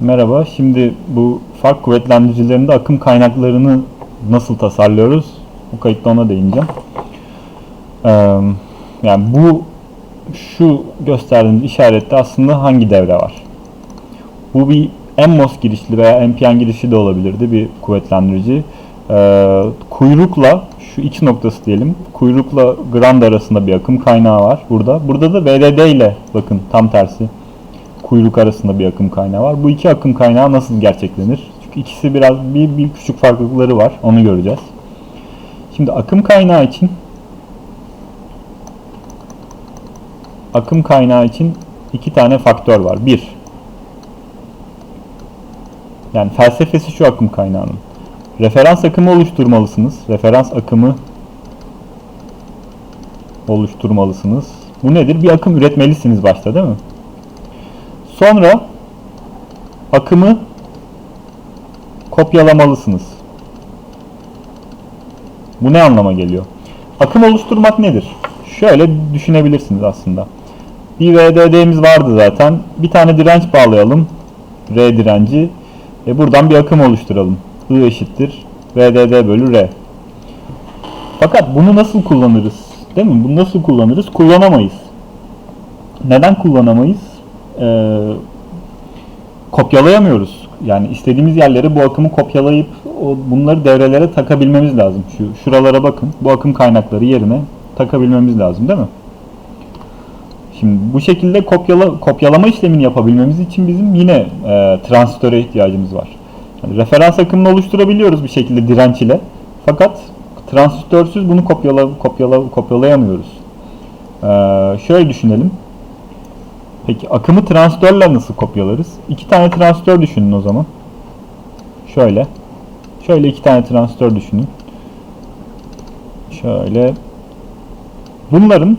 Merhaba. Şimdi bu fark kuvvetlendiricilerinde akım kaynaklarını nasıl tasarlıyoruz? Bu kayıtta ona değineceğim. Ee, yani bu şu gösterdiğiniz işarette aslında hangi devre var? Bu bir NMOS girişli veya NPN girişli de olabilirdi bir kuvvetlendirici. Ee, kuyrukla şu iki noktası diyelim. Kuyrukla ground arasında bir akım kaynağı var burada. Burada da VDD ile bakın tam tersi kuyruk arasında bir akım kaynağı var. Bu iki akım kaynağı nasıl gerçeklenir? Çünkü ikisi biraz bir, bir küçük farklılıkları var. Onu göreceğiz. Şimdi akım kaynağı için akım kaynağı için iki tane faktör var. Bir, yani felsefesi şu akım kaynağının. Referans akımı oluşturmalısınız. Referans akımı oluşturmalısınız. Bu nedir? Bir akım üretmelisiniz başta değil mi? Sonra akımı kopyalamalısınız. Bu ne anlama geliyor? Akım oluşturmak nedir? Şöyle düşünebilirsiniz aslında. Bir VDD'miz vardı zaten. Bir tane direnç bağlayalım. R direnci. E buradan bir akım oluşturalım. I eşittir VDD bölü R. Fakat bunu nasıl kullanırız? Değil mi? Bunu nasıl kullanırız? Kullanamayız. Neden kullanamayız? Ee, kopyalayamıyoruz. Yani istediğimiz yerlere bu akımı kopyalayıp o, bunları devrelere takabilmemiz lazım. Şu şuralara bakın. Bu akım kaynakları yerine takabilmemiz lazım değil mi? Şimdi bu şekilde kopyala, kopyalama işlemini yapabilmemiz için bizim yine e, transistöre ihtiyacımız var. Yani referans akımını oluşturabiliyoruz bir şekilde direnç ile. Fakat transistörsüz bunu kopyala, kopyala, kopyalayamıyoruz. E, şöyle düşünelim. Peki akımı transistörle nasıl kopyalarız? İki tane transistör düşünün o zaman. Şöyle. Şöyle iki tane transistör düşünün. Şöyle. Bunların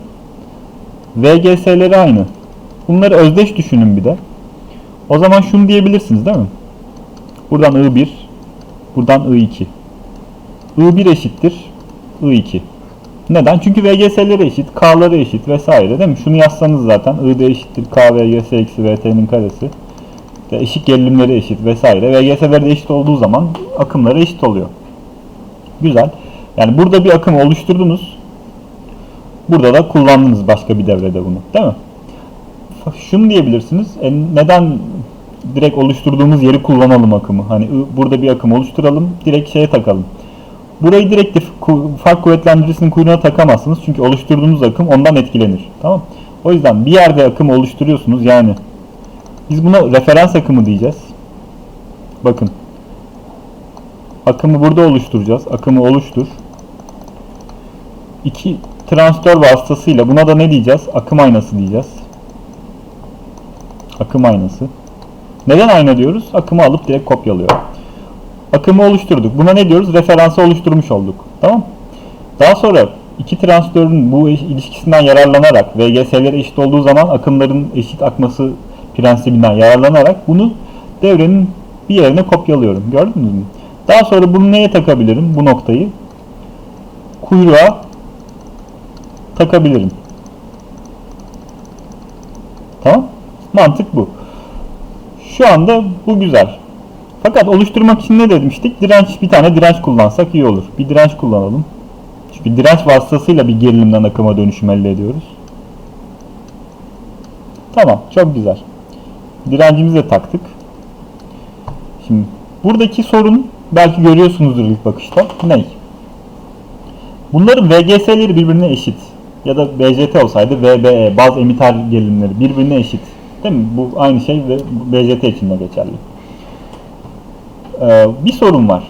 VGS'leri aynı. Bunları özdeş düşünün bir de. O zaman şunu diyebilirsiniz değil mi? Buradan I1, buradan I2. I1 eşittir I2. Neden? Çünkü VGS'leri eşit, K'ları eşit vesaire değil mi? Şunu yazsanız zaten ID eşittir K VGS eksi VT'nin karesi. İşte eşik gerilimleri eşit vesaire. VGS'leri de eşit olduğu zaman akımları eşit oluyor. Güzel. Yani burada bir akım oluşturdunuz. Burada da kullandınız başka bir devrede bunu. Değil mi? Şunu diyebilirsiniz. E neden direkt oluşturduğumuz yeri kullanalım akımı? Hani burada bir akım oluşturalım, direkt şeye takalım. Burayı direkt fark kuvvetlendiricisinin kuyruğuna takamazsınız. Çünkü oluşturduğunuz akım ondan etkilenir. Tamam O yüzden bir yerde akım oluşturuyorsunuz. Yani biz buna referans akımı diyeceğiz. Bakın. Akımı burada oluşturacağız. Akımı oluştur. İki transistör vasıtasıyla buna da ne diyeceğiz? Akım aynası diyeceğiz. Akım aynası. Neden ayna diyoruz? Akımı alıp direkt kopyalıyor. Akımı oluşturduk. Buna ne diyoruz? Referansı oluşturmuş olduk. Tamam Daha sonra iki transistörün bu ilişkisinden yararlanarak VGS'leri eşit olduğu zaman akımların eşit akması prensibinden yararlanarak bunu devrenin bir yerine kopyalıyorum. Gördünüz mü? Daha sonra bunu neye takabilirim? Bu noktayı kuyruğa takabilirim. Tamam? Mantık bu. Şu anda bu güzel. Fakat oluşturmak için ne demiştik? Direnç bir tane direnç kullansak iyi olur. Bir direnç kullanalım. Çünkü direnç vasıtasıyla bir gerilimden akıma dönüşüm elde ediyoruz. Tamam, çok güzel. Direncimizi de taktık. Şimdi buradaki sorun belki görüyorsunuzdur ilk bakışta. Ne? Bunların VGS'leri birbirine eşit. Ya da BJT olsaydı VBE, baz emitter gerilimleri birbirine eşit. Değil mi? Bu aynı şey ve BJT için de geçerli. Ee, bir sorun var.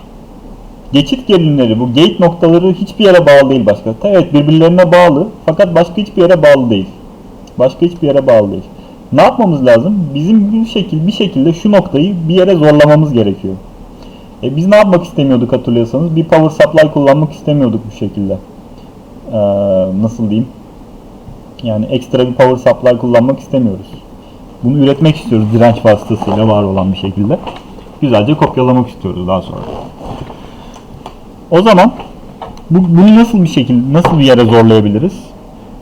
Geçit gerilimleri, bu gate noktaları hiçbir yere bağlı değil başka. Evet birbirlerine bağlı fakat başka hiçbir yere bağlı değil. Başka hiçbir yere bağlı değil. Ne yapmamız lazım? Bizim bir şekilde bir şekilde şu noktayı bir yere zorlamamız gerekiyor. E biz ne yapmak istemiyorduk hatırlıyorsanız? Bir power supply kullanmak istemiyorduk bu şekilde. Ee, nasıl diyeyim? Yani ekstra bir power supply kullanmak istemiyoruz. Bunu üretmek istiyoruz direnç vasıtasıyla var olan bir şekilde güzelce kopyalamak istiyoruz daha sonra. O zaman bu, bunu nasıl bir şekilde, nasıl bir yere zorlayabiliriz?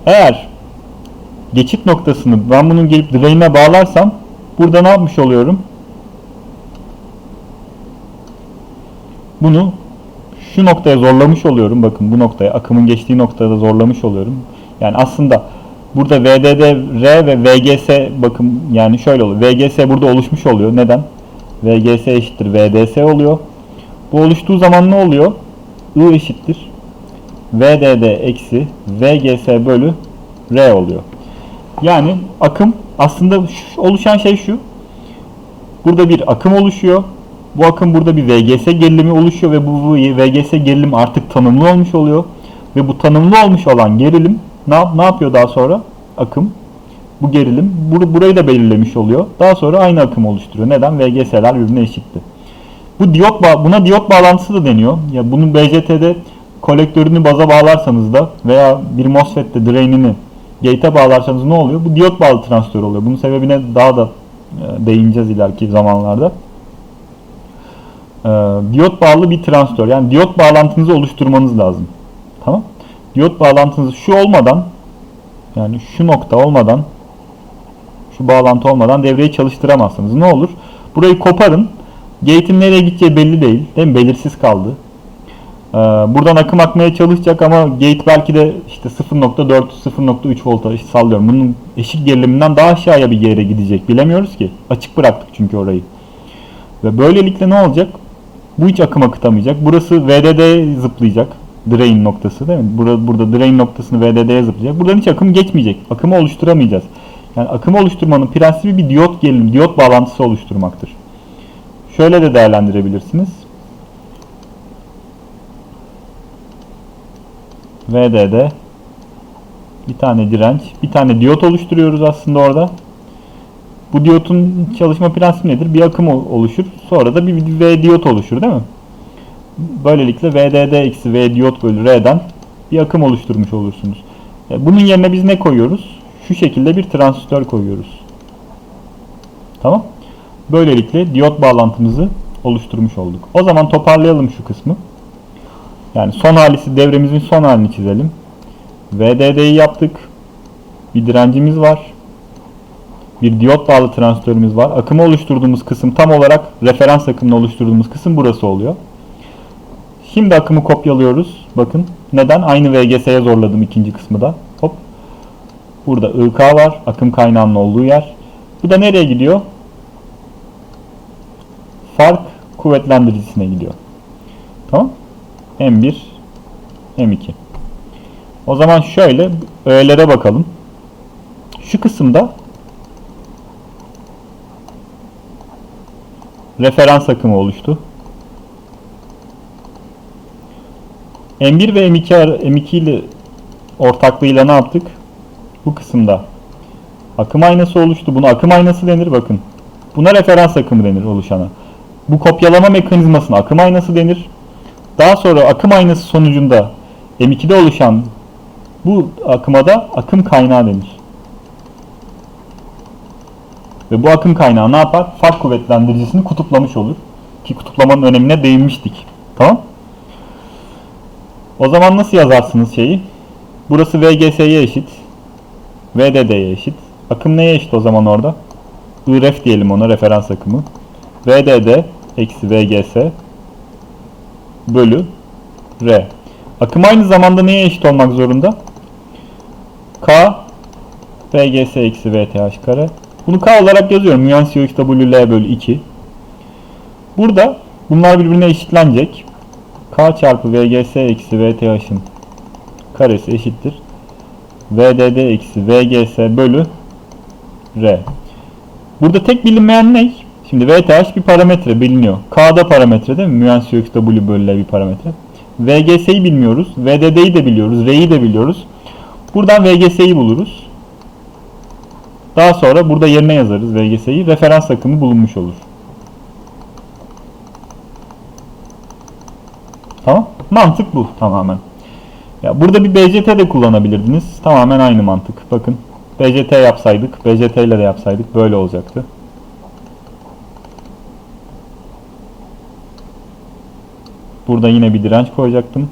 Eğer geçit noktasını ben bunun gelip direğime bağlarsam burada ne yapmış oluyorum? Bunu şu noktaya zorlamış oluyorum. Bakın bu noktaya akımın geçtiği noktada zorlamış oluyorum. Yani aslında burada VDD, R ve VGS bakın yani şöyle oluyor. VGS burada oluşmuş oluyor. Neden? VGS eşittir VDS oluyor. Bu oluştuğu zaman ne oluyor? I eşittir VDD eksi VGS bölü R oluyor. Yani akım aslında oluşan şey şu. Burada bir akım oluşuyor. Bu akım burada bir VGS gerilimi oluşuyor ve bu VGS gerilim artık tanımlı olmuş oluyor. Ve bu tanımlı olmuş olan gerilim ne, ne yapıyor daha sonra? Akım. Bu gerilim bur- burayı da belirlemiş oluyor. Daha sonra aynı akım oluşturuyor. Neden? VGS'ler birbirine eşitti. Bu diyot buna diyot bağlantısı da deniyor. Ya bunun BJT'de kolektörünü baza bağlarsanız da veya bir MOSFET'te drain'ini gate'e bağlarsanız ne oluyor? Bu diyot bağlı transistör oluyor. Bunun sebebine daha da e, değineceğiz ileriki zamanlarda. E, diyot bağlı bir transistör. Yani diyot bağlantınızı oluşturmanız lazım. Tamam? Diyot bağlantınız şu olmadan yani şu nokta olmadan şu bağlantı olmadan devreyi çalıştıramazsınız. Ne olur? Burayı koparın. Gate'in nereye gideceği belli değil. Değil mi? Belirsiz kaldı. Ee, buradan akım akmaya çalışacak ama gate belki de işte 0.4 0.3 volta işte sallıyorum. Bunun eşik geriliminden daha aşağıya bir yere gidecek. Bilemiyoruz ki. Açık bıraktık çünkü orayı. Ve böylelikle ne olacak? Bu hiç akım akıtamayacak. Burası VDD'ye zıplayacak. Drain noktası değil mi? Burada, burada drain noktasını VDD'ye zıplayacak. Buradan hiç akım geçmeyecek. Akımı oluşturamayacağız. Yani akımı oluşturmanın prensibi bir diyot gerilim, diyot bağlantısı oluşturmaktır. Şöyle de değerlendirebilirsiniz. VDD bir tane direnç, bir tane diyot oluşturuyoruz aslında orada. Bu diyotun çalışma prensibi nedir? Bir akım ol- oluşur. Sonra da bir, bir V diyot oluşur değil mi? Böylelikle VDD eksi V diyot bölü R'den bir akım oluşturmuş olursunuz. E, Bunun yerine biz ne koyuyoruz? Şu şekilde bir transistör koyuyoruz. Tamam. Böylelikle diyot bağlantımızı oluşturmuş olduk. O zaman toparlayalım şu kısmı. Yani son halisi devremizin son halini çizelim. VDD'yi yaptık. Bir direncimiz var. Bir diyot bağlı transistörümüz var. Akımı oluşturduğumuz kısım tam olarak referans akımını oluşturduğumuz kısım burası oluyor. Şimdi akımı kopyalıyoruz. Bakın neden? Aynı VGS'ye zorladım ikinci kısmı da. Burada IK var. Akım kaynağının olduğu yer. Bu da nereye gidiyor? Fark kuvvetlendiricisine gidiyor. Tamam. M1, M2. O zaman şöyle öğelere bakalım. Şu kısımda referans akımı oluştu. M1 ve M2 ara- M2 ile ortaklığıyla ne yaptık? Bu kısımda akım aynası oluştu. Buna akım aynası denir bakın. Buna referans akımı denir oluşana. Bu kopyalama mekanizmasına akım aynası denir. Daha sonra akım aynası sonucunda M2'de oluşan bu akıma da akım kaynağı denir. Ve bu akım kaynağı ne yapar? Fark kuvvetlendiricisini kutuplamış olur. Ki kutuplamanın önemine değinmiştik. Tamam? O zaman nasıl yazarsınız şeyi? Burası VGS'ye eşit. VDD'ye eşit. Akım neye eşit o zaman orada? IRF diyelim ona referans akımı. VDD eksi VGS bölü R. Akım aynı zamanda neye eşit olmak zorunda? K VGS eksi VTH kare. Bunu K olarak yazıyorum. Mühendis UXWL bölü 2. Burada bunlar birbirine eşitlenecek. K çarpı VGS eksi VTH'ın karesi eşittir. VDD eksi VGS bölü R. Burada tek bilinmeyen ne? Şimdi VTH bir parametre biliniyor. K'da parametre değil mi? Mühendis UXW bölü L bir parametre. VGS'yi bilmiyoruz. VDD'yi de biliyoruz. R'yi de biliyoruz. Buradan VGS'yi buluruz. Daha sonra burada yerine yazarız VGS'yi. Referans akımı bulunmuş olur. Tamam. Mantık bu tamamen. Ya burada bir BCT de kullanabilirdiniz. Tamamen aynı mantık. Bakın. BCT yapsaydık, BCT ile de yapsaydık böyle olacaktı. Burada yine bir direnç koyacaktım.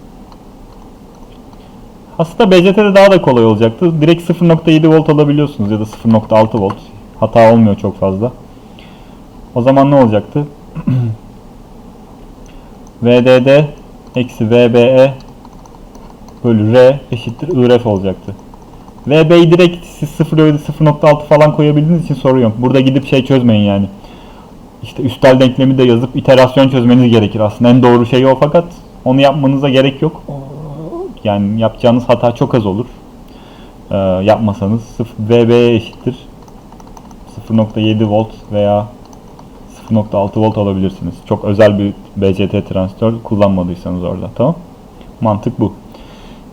Aslında BCT'de daha da kolay olacaktı. Direkt 0.7 volt alabiliyorsunuz ya da 0.6 volt. Hata olmuyor çok fazla. O zaman ne olacaktı? VDD eksi VBE bölü R eşittir IRF olacaktı. VB'yi direkt siz 0.6 falan koyabildiğiniz için sorun yok. Burada gidip şey çözmeyin yani. İşte üstel denklemi de yazıp iterasyon çözmeniz gerekir. Aslında en doğru şey o fakat onu yapmanıza gerek yok. Yani yapacağınız hata çok az olur. Ee, yapmasanız VB eşittir 0.7 volt veya 0.6 volt alabilirsiniz. Çok özel bir BCT transistör kullanmadıysanız orada. Tamam? Mantık bu.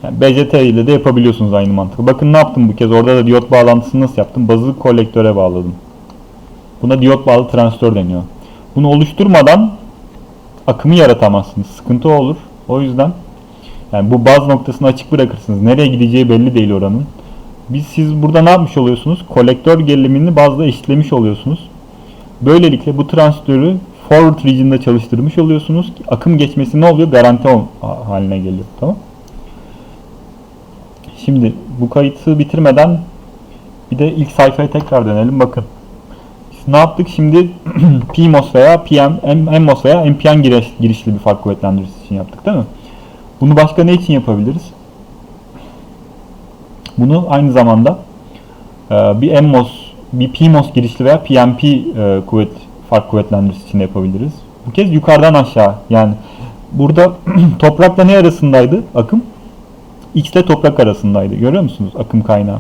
Yani BCT ile de yapabiliyorsunuz aynı mantığı. Bakın ne yaptım bu kez. Orada da diyot bağlantısını nasıl yaptım? Bazı kolektöre bağladım. Buna diyot bağlı transistör deniyor. Bunu oluşturmadan akımı yaratamazsınız. Sıkıntı olur. O yüzden yani bu baz noktasını açık bırakırsınız. Nereye gideceği belli değil oranın. Biz siz burada ne yapmış oluyorsunuz? Kolektör gerilimini bazda eşitlemiş oluyorsunuz. Böylelikle bu transistörü forward region'da çalıştırmış oluyorsunuz. Akım geçmesi ne oluyor? Garanti haline geliyor. Tamam? Şimdi bu kayıtı bitirmeden bir de ilk sayfaya tekrar dönelim. Bakın. Biz ne yaptık? Şimdi PMOS veya PM, MMOS veya NPN giriş, girişli bir fark kuvvetlendiricisi için yaptık değil mi? Bunu başka ne için yapabiliriz? Bunu aynı zamanda e, bir MMOS, bir PMOS girişli veya PNP e, kuvvet fark kuvvetlendiricisi için yapabiliriz. Bu kez yukarıdan aşağı yani burada toprakla ne arasındaydı akım? X ile toprak arasındaydı. Görüyor musunuz akım kaynağı?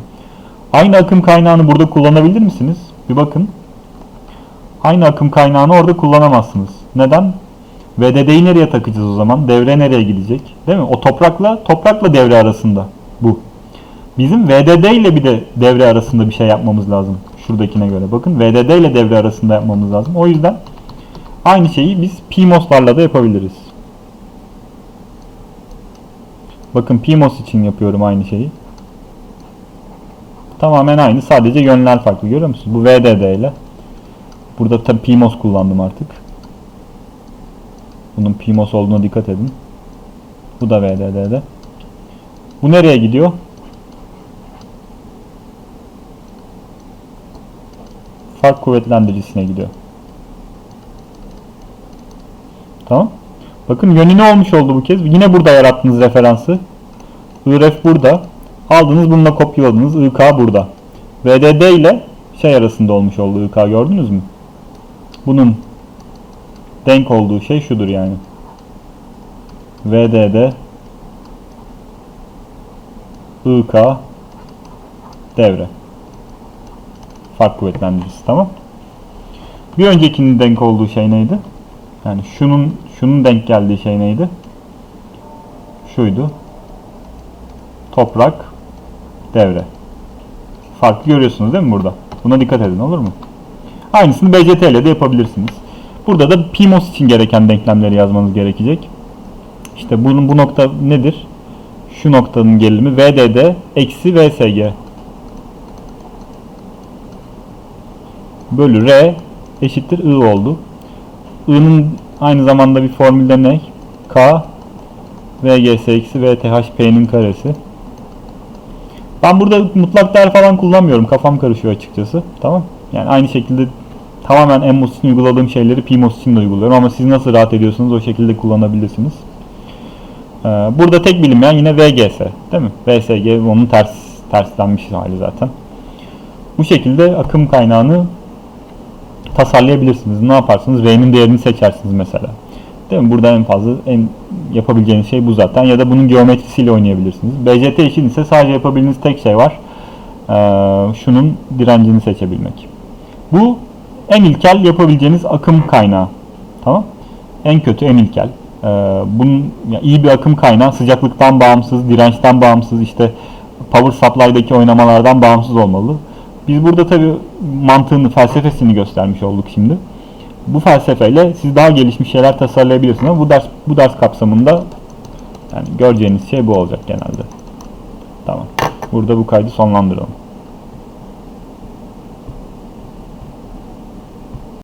Aynı akım kaynağını burada kullanabilir misiniz? Bir bakın. Aynı akım kaynağını orada kullanamazsınız. Neden? VDD'yi nereye takacağız o zaman? Devre nereye gidecek? Değil mi? O toprakla toprakla devre arasında bu. Bizim VDD ile bir de devre arasında bir şey yapmamız lazım. Şuradakine göre. Bakın VDD ile devre arasında yapmamız lazım. O yüzden aynı şeyi biz PMOS'larla da yapabiliriz. Bakın PMOS için yapıyorum aynı şeyi. Tamamen aynı. Sadece yönler farklı. Görüyor musunuz? Bu VDD ile. Burada tabi PMOS kullandım artık. Bunun PMOS olduğuna dikkat edin. Bu da VDD'de. Bu nereye gidiyor? Fark kuvvetlendiricisine gidiyor. Tamam. Bakın yönü ne olmuş oldu bu kez? Yine burada yarattığınız referansı. IRF burada. Aldınız bununla kopyaladınız. IK burada. VDD ile şey arasında olmuş oldu IK gördünüz mü? Bunun denk olduğu şey şudur yani. VDD IK devre. Fark kuvvetlendiricisi tamam. Bir öncekinin denk olduğu şey neydi? Yani şunun şunun denk geldiği şey neydi? Şuydu. Toprak devre. Farkı görüyorsunuz değil mi burada? Buna dikkat edin olur mu? Aynısını BCT ile de yapabilirsiniz. Burada da PMOS için gereken denklemleri yazmanız gerekecek. İşte bunun bu nokta nedir? Şu noktanın gerilimi VDD eksi VSG bölü R eşittir I oldu. I'nın aynı zamanda bir formülde ne? K VGS eksi VTHP'nin karesi. Ben burada mutlak değer falan kullanmıyorum. Kafam karışıyor açıkçası. Tamam. Yani aynı şekilde tamamen MMOS için uyguladığım şeyleri PMOS için de uyguluyorum. Ama siz nasıl rahat ediyorsunuz o şekilde kullanabilirsiniz. Ee, burada tek bilinmeyen yine VGS. Değil mi? VSG onun ters terslenmiş hali zaten. Bu şekilde akım kaynağını tasarlayabilirsiniz. Ne yaparsınız? R'nin değerini seçersiniz mesela. Değil mi? Burada en fazla en yapabileceğiniz şey bu zaten. Ya da bunun geometrisiyle oynayabilirsiniz. BCT için ise sadece yapabildiğiniz tek şey var. Ee, şunun direncini seçebilmek. Bu en ilkel yapabileceğiniz akım kaynağı. Tamam? En kötü en ilkel. Ee, bunun ya iyi bir akım kaynağı sıcaklıktan bağımsız, dirençten bağımsız, işte power supply'daki oynamalardan bağımsız olmalı. Biz burada tabi mantığını, felsefesini göstermiş olduk şimdi. Bu felsefeyle siz daha gelişmiş şeyler tasarlayabilirsiniz ama bu ders bu ders kapsamında yani göreceğiniz şey bu olacak genelde. Tamam. Burada bu kaydı sonlandıralım.